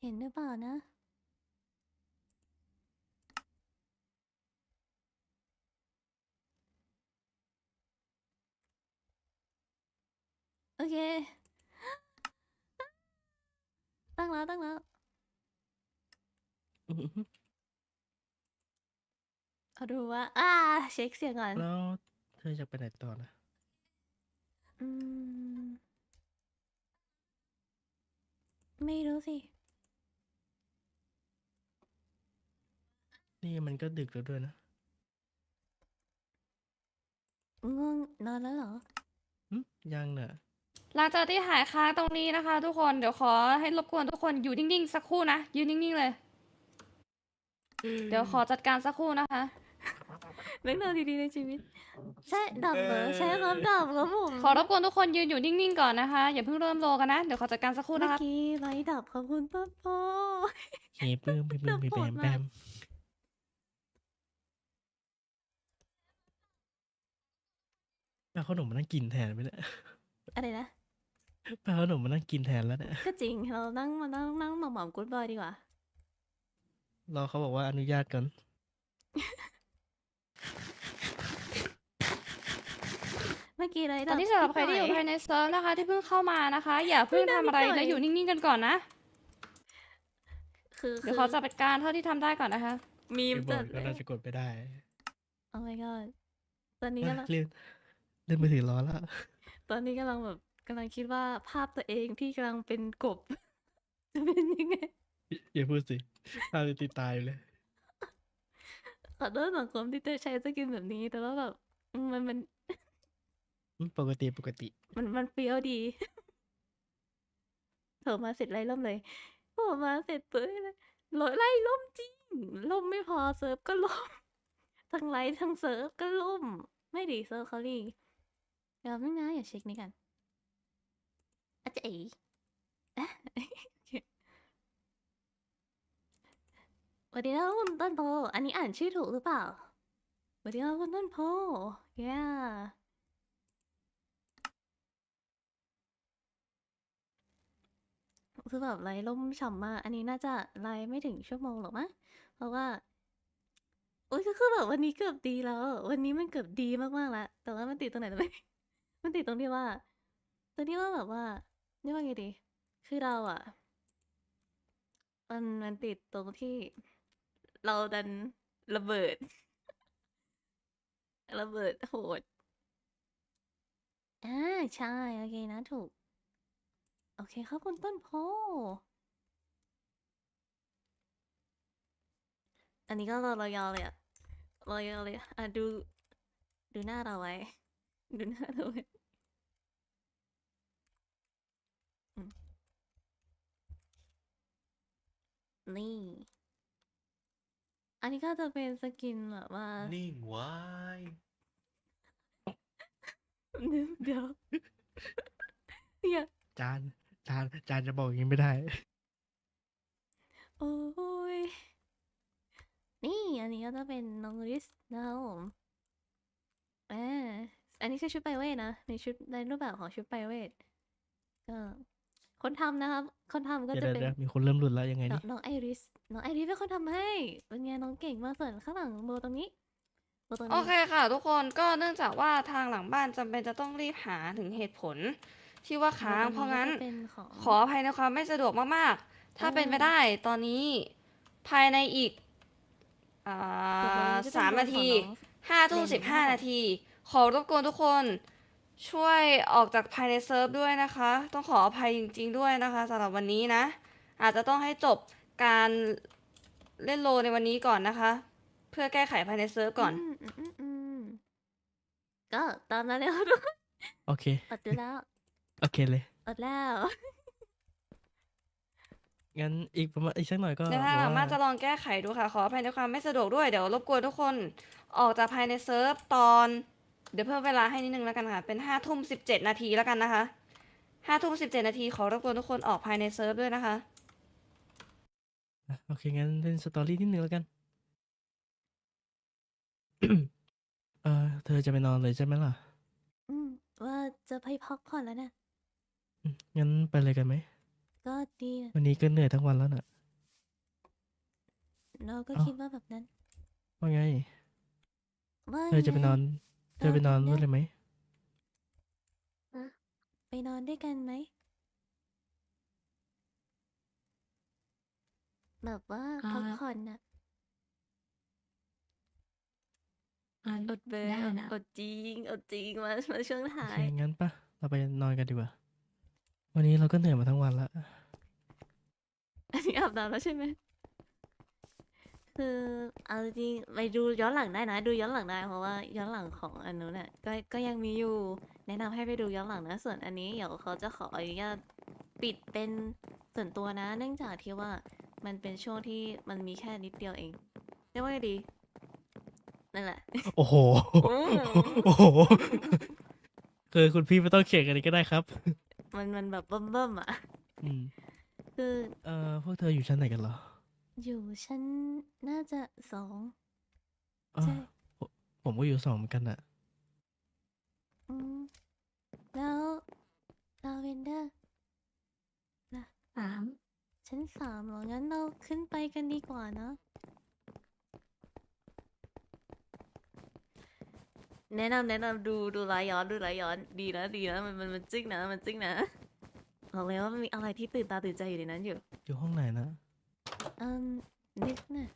เห็นหรือเปล่านะโอเค ตั้งแล้วตั้งแล้วอื้อหือเอาดูว่า อ่า เช็คเสียงก่อน แล้วเธอจะไปไหนต่อนะ อืม ไม่รู้สิ นี่มันก็ดึกแล้วด้วยนะ ง่วงนอนแล้วเหรอ หึยังเนอะหลังจากที่หายค้างตรงนี้นะคะ ทุกคนเดี๋ยวขอให้รบกวนทุกคนอยู่นิ่งๆสักครู่นะยืนนิ่งๆเลย เดี๋ยวขอจัดการสักครู่นะคะ เรื่องราวดีๆในชีวิต ใช่ดับเหรอ ใช่ครับดับครับผมขอรบกวนทุกคนยืนอยู่นิ่งๆก่อนนะคะอย่าเพิ่งเริ่มโลกันนะเดี๋ยวขอจัดการสักครู่เมื่นะอครับกี้ไลท์ดับขอบคุณป้าโป เฮ้ปลื้มปลื้มปลื้มโหแบดมมากแบม เอาขนมมานั่งกินแทนไปเนี่ยอะไรนะเอาขนมมานั่งกินแทนแล้วเนี่ยก็จริงเรานั่งมานั่งนั่งหมอมๆกู๊ดบอยดีกว่ารอเขาบอกว่าอนุญาตก่อนเมื่อกี้ไลท์ตดัอบนนี้สำหรับใครที่อยู่นิดหน่ภายในเซิร์ฟนะคะ ที่เพิ่งเข้ามานะคะ อย่าเพิ่งทำอะไรนิดหน่อยและอยู่นิ่งๆกันก่อนนะคือเดี๋ยวขอจัดการเท่าที่ทำได้ก่อนนะคะ มีมไอ้บจัอดลเลก็ยน่าจะกดไปได้ โอ้ my god ตอนนี้อะกำลังเล่น เล่นมือถือรอแล้ว ตอนนี้กำลังแบบกำลังคิดว่าภาพตัวเองที่กำลังเป็นกบ จะเป็นยังไง อย่าพูดสิตาตีตายอยู่เลย ขอโทษสังคมที่เธอใช้สกินแบบนี้ แต่ว่าแบบอืมมันมันอืมปกติปกติ มันมันเฟี้ยวดีโถมาเสร็จไล่ล่มเลยโถมาเสร็จปุ๊บเลยโหลดไล่ล่มจริง ล่มไม่พอเซิร์ฟก็ล่ม ทั้งไลท์ทั้งเซิร์ฟก็ล่ม ไม่ดีเซิร์ฟเขาดี เดี๋ยวไม่นะอย่าเช็คนี่กันอาจจะเอ๋วัสดีครับคุณต้นโพ อันนี้อ่านชื่อถูกหรือเปล่าวัสดีครับคุณต้นโพ yeah คือแบบไลล่มฉ่ำมาก อันนี้น่าจะไลไม่ถึงชั่วโมงหรอกมั้งเพราะว่า โอ้ยก็คือแบบวันนี้เกือบดีแล้ว วันนี้มันเกือบดีมากๆแล้ว แต่ว่ามันติดตรงไหนรู้ไหม มันติดตรงที่ว่า ตรงที่ว่าแบบว่าเนี่ว่าไงดี คือเราอะมันมันติดตรงที่เราดันระเบิด ระเบิดโหดอ่าใช่ โอเคนะถูก โอเคครับคุณต้นโพ อันนี้ก็รอรอยอเลยอะรอยอเลยอะอะดู ดูหน้าเราไว้ ดูหน้าเราไว้อืม นี่ อันนี้ก็จะเป็นสกินแบบว่า นิ่งไว้ เดี๋ยวเดี๋ยวเนี่ยจาน จาน จานจะบอกอย่างนี้ไม่ได้ โอ้ย นี่อันนี้ก็จะเป็นน้องลิสนะครับผมอ่าอันนี้คือชุดไปเวทนะในชุดในรูปแบบของชุดไปเวทก็ คนทำนะครับ คนทำก็เดี๋ยวจะเดี๋ยวเป็น เดี๋ยวมีคนเริ่มหลุดแล้วยังไงน้ดิองน้องไอริส น้องไอริสเป็นคนทำให้ เป็นไงน้องเก่งมากส่วนข้างหลังโบตรงนี้โบตรงโอนี้เคค่ะ ทุกคนก็เนื่องจากว่าทางหลังบ้านจำเป็นจะต้องรีบหาถึงเหตุผล ที่ว่าค้างโบตเพราะงั้นก็จเป็นของ ขออภัยในความไม่สะดวกมาก ๆ ถ้าเป็นไปได้ตอนนี้ภายในอีกอ่าโบตรงนี้จะเป็นสามโบนาของทีน้องห้าทุ่มเรนสิบห้านะคะนาที ขอรบกวนทุกคน ช่วยออกจากภายในเซิร์ฟด้วยนะคะ ต้องขออภัยจริง ๆ ด้วยนะคะสำหรับวันนี้นะ อาจจะต้องให้จบการเล่นโลในวันนี้ก่อนนะคะ เพื่อแก้ไขภายในเซิร์ฟก่อนมอืมอืมอืมก็ตามนั้นเลยครับทุกคนโอเค อดดูแล้วโอเคเลย อดแล้ว งั้นอีกประมาณอีกสักหน่อยก็ในทางหลังแบบบ้านจะลองแก้ไขดูค่ะ ขออภัยในความไม่สะดวกด้วย เดี๋ยวรบกวนทุกคนออกจากภายในเซิร์ฟตอน เดี๋ยวเพิ่มเวลาให้นิดนึงแล้วกันค่ะ เป็นห้าทุ่มสิบเจ็ดนาทีแล้วกันนะคะห้าทุ่มสิบเจ็ดนาทีขอรบกวนทุกคนออกภายในเซิร์ฟด้วยนะคะ อะโอเค งั้นเล่นสตอรี่นิดนึงแล้วกัน เออเธอจะไปนอนเลยใช่ไหมล่ะอืม ว่าจะไปพักผ่อนแล้วนะอืมงั้นไปเลยกันไหม ก็ดีนะวันนี้ก็เหนื่อยทั้งวันแล้วน่ะ เราก็เอ้า คิดว่าแบบนั้น ว่าไง ว่าเธอจะไปไงนอน เธอไปนอนนอนด้วยนะเลยไหมไปนอนด้วยกันไหม แบบว่าอ่าพักผ่อนน่ะอ่าอดเบอร์ได้อดนะอดจริงอดจริงมามาช่วงโอท้าเคยงั้นปะเราไปนอนกันดีกว่า วันนี้เราก็เหนื่อยมาทั้งวันละอันนี้อาบน้ำแล้วใช่ไหม คือเอาจริงๆไปดูย้อนหลังได้นะ ดูย้อนหลังได้เพราะว่าย้อนหลังของอันนู้นน่ะก็ก็ยังมีอยู่ แนะนำให้ไปดูย้อนหลังนะ ส่วนอันนี้เดี๋ยวเขาจะขออนุญาตปิดเป็นส่วนตัวนะ เนื่องจากที่ว่ามันเป็นช่วงที่มันมีแค่นิดเดียวเองเรียกว่าไงดีนั่นแหละ โอ้โหโอ้โอ้โห คือคุณพี่ไม่ต้องเขียนกันนี้ก็ได้ครับ มันมันแบบเบิ่มๆอะ อืมคือ เอ่อ พวกเธออยู่ชั้นไหนกันเหรอ อยู่ชั้นน่าจะสอง อ้าวใช่ผมผมก็อยู่สองเหมือนกันอะอืมแล้วลาเวนเดอร์สามชั้นสามเหรองั้นเราขึ้นไปกันดีกว่าเนอะแนะนำแนะนำดูดูไลฟ์ย้อนดูไลฟ์ย้อนดีนะดีนะมันมันมันจิ้งนะมันจิ้งนะบอกเลยว่ามันมีอะไรที่ตื่นตาตื่นใจอยู่ในนั้นอยู่ อยู่ห้องไหนนะ อืมนึกนะ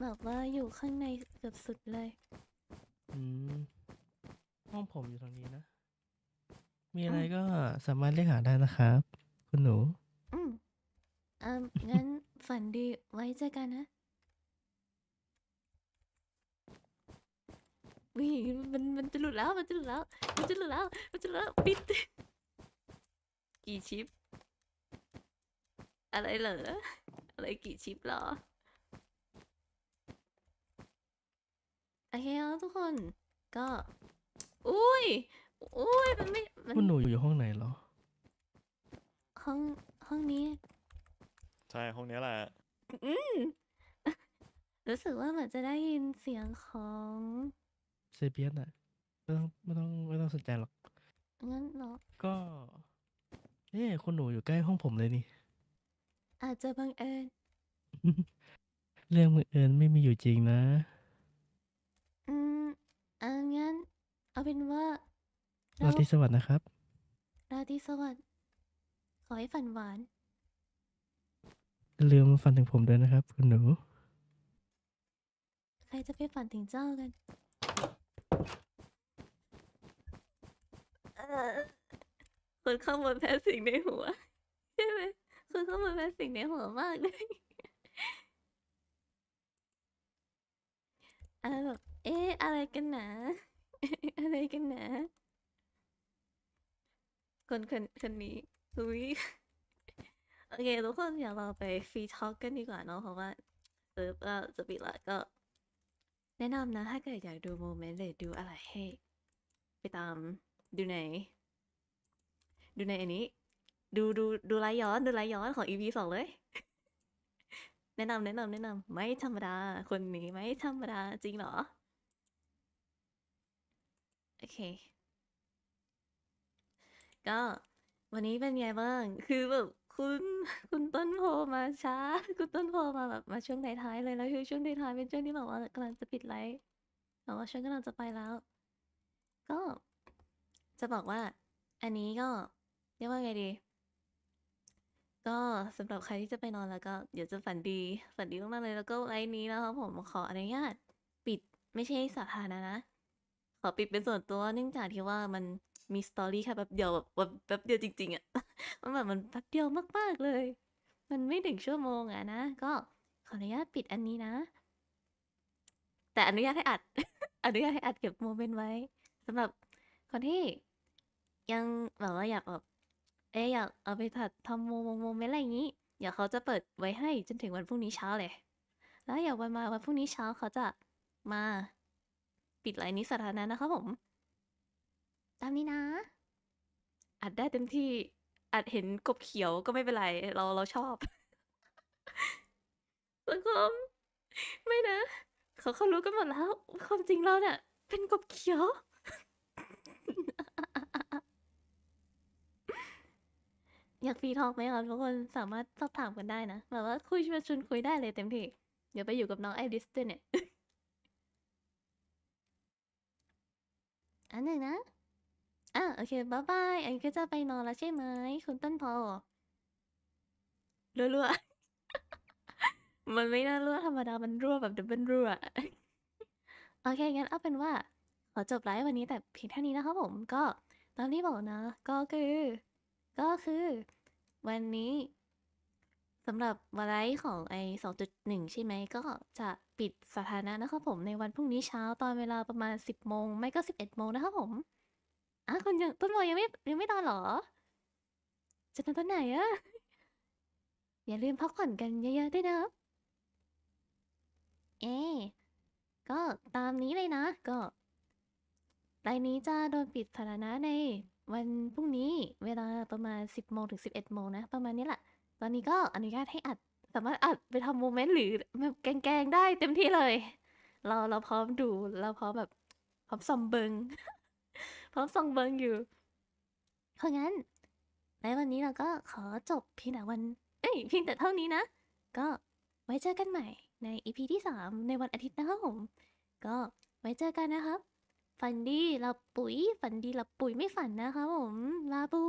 แบบว่าอยู่ข้างในเกือบสุดเลย อืมห้องผมอยู่ตรงนี้นะ มีอะไรก็สามารถเรียกหาได้นะครับ คุณหนู อืมอืมงั้นฝันดีไว้เจอกันนะวิมันมันจะหลุดแล้วมันจะหลุดแล้ว มันจะหลุดแล้ว มันจะหลุดแล้วปิดกี่ชิป อะไรเหรอ อะไรกี่ชิปเหรอ โอเคแล้วทุกคน ก็ อุ้ย อุ้ย มันไม่ มันคุณหนูอยู่ห้องไหนเหรอ ห้องห้องนี้ ใช่ห้องเนี้ยแหละ อืมรู้สึกว่าเหมือนจะได้ยินเสียงของเซเปียสอะไม่ต้องไม่ต้องไม่ต้องสนใจหรอก งั้นเหรอ ก็ เอ๊ะคุณหนูอยู่ใกล้ห้องผมเลยนี่ อาจจะบังเอิญ เรื่องมือเอิญไม่มีอยู่จริงนะ อืมเอางั้น เอาเป็นว่าราตรีสวัสดิ์นะครับ ราตรีสวัสดิ์ขอให้ฝันหวานอย่าลืมฝันถึงผมด้วยนะครับ คุณหนู ใครจะไปฝันถึงเจ้ากันเอ่อคนข้างบนแพ้สิ่งในหัวใช่ไหม คนข้างบนสิ่งในหัวมากเลยอะไรแบบเอ๊ะอะไรกันนาอะไรกันนาคนคนคนนี้อุ้ยโอเคทุกคนเดี๋ยวเราไปฟรีทอ l k กันดีกว่าเนาะเพราะว่าเซิร์ฟก็จะปิดละก็ แนะนำนะ ถ้าเกิดอยากดูโมเมนต์หรือดูอะไรให้ ไปตามดูใน ดูในอันนี้ ดูดูดูไลย้อนดูไลย้อนของ EP สองเลย แนะนำแนะนำแนะนำไม่ธรรมดา คนนี้ไม่ธรรมดาจริงเหรอ โอเค ก็วันนี้เป็นไงบ้าง คือแบบคุณคุณต้นโพมาช้า คุณต้นโพมาแบบมาช่วงท้ายๆเลยแล้วคือช่วงท้ายๆเป็นช่วงที่แบบว่ากำลังจะปิดไลฟ์แต่ว่าช่วงกำลังจะไปแล้ว ก็จะบอกว่า อันนี้ก็เรียกว่าไงดี ก็สำหรับใครที่จะไปนอนแล้วก็เดี๋ยวจะฝันดี ฝันดีมากๆเลยแล้วก็ไลฟ์นี้นะครับผมขออนุญาตปิดไม่ใช่สาธารณะนะ ขอปิดเป็นส่วนตัวเนื่องจากที่ว่ามันมีสตอรี่แค่แป๊บเดียวแบบแบบแป๊บเดียวจริง ๆอะมันแบบมันแป๊บเดียวมากๆเลย มันไม่ถึงชั่วโมงอะนะ ก็ขออนุญาตปิดอันนี้นะ แต่อนุญาตให้อัด อนุญาตให้อัดเก็บโมเมนต์ไว้สำหรับคนที่ยังแบบว่าอยากแบบ เอ๊อยากเอาไปถัดทำโมโมโมเมนต์อะไรอย่างนี้เดี๋ยวเขาจะเปิดไว้ให้จนถึงวันพรุ่งนี้เช้าเลย แล้วอยากวันมาวันพรุ่งนี้เช้าเขาจะมาปิดไลน์นี้สาธารณะนะครับผม ตามนี้นะ อัดได้เต็มที่ อัดเห็นกบเขียวก็ไม่เป็นไร เราเราชอบสังคมไม่นะ เขาเขารู้กันหมดแล้ว ความจริงเราเนี่ยเป็นกบเขียว ย อยากฟรีทอกไหมครับทุกคนสามารถสอบถามกันได้นะแบบว่าคุยชวนชวนคุยได้เลยเต็มที่ เดี๋ยวไปอยู่กับน้องไอริสด้วยเนี่ย อันหนึ่งนะอะโอเคบายบายอันก็จะไปนอนแล้วใช่ไหมคุณต้นพอรัวๆ มันไม่น่ารั่วธรรมดา มันรั่วแบบดับเบิลรั่ว โอเค งั้นเอาเป็นว่า ขอจบไลฟ์วันนี้แต่เพียงเท่านี้นะครับผม ก็ตามที่บอกนะ ก็คือ ก็คือ วันนี้สำหรับวันไลของไอสองจุดหนึ่งใช่ไหม ก็จะปิดสถานะนะครับผมในวันพรุ่งนี้เช้าตอนเวลาประมาณสิบโมง ไม่ก็สิบเอ็ดโมงนะครับผมอะคุณยังต้นวอยังไม่ยังไม่นอนหรอ จะนอนตอนไหนอะอย่าลืมพักผ่อนกันเยอะๆด้วยนะครับเอ๊ก็ตามนี้เลยนะ ก็รายนี้จะโดนปิดสถานะใน วันพรุ่งนี้เวลาประมาณ 10โมงถึง 11โมงนะ ประมาณนี้แหละ ตอนนี้ก็อนุญาตให้อัด สามารถอัดไปทำโมเมนต์หรือแบบแกล้งๆได้เต็มที่เลย เราเราพร้อมดูเราพร้อมแบบพร้อมส่องเบิง พร้อมส่องเบิงอยู่ เพราะงั้นในวันนี้เราก็ขอจบเพียงแต่วัน เอ้ยเพียงแต่เท่านี้นะ ก็ไว้เจอกันใหม่ในอีพีที่ 3 ในวันอาทิตย์นะครับผม ก็ไว้เจอกันนะครับ ฝันดีหลับปุ๋ย ฝันดีหลับปุ๋ยไม่ฝันนะคะผมลาบู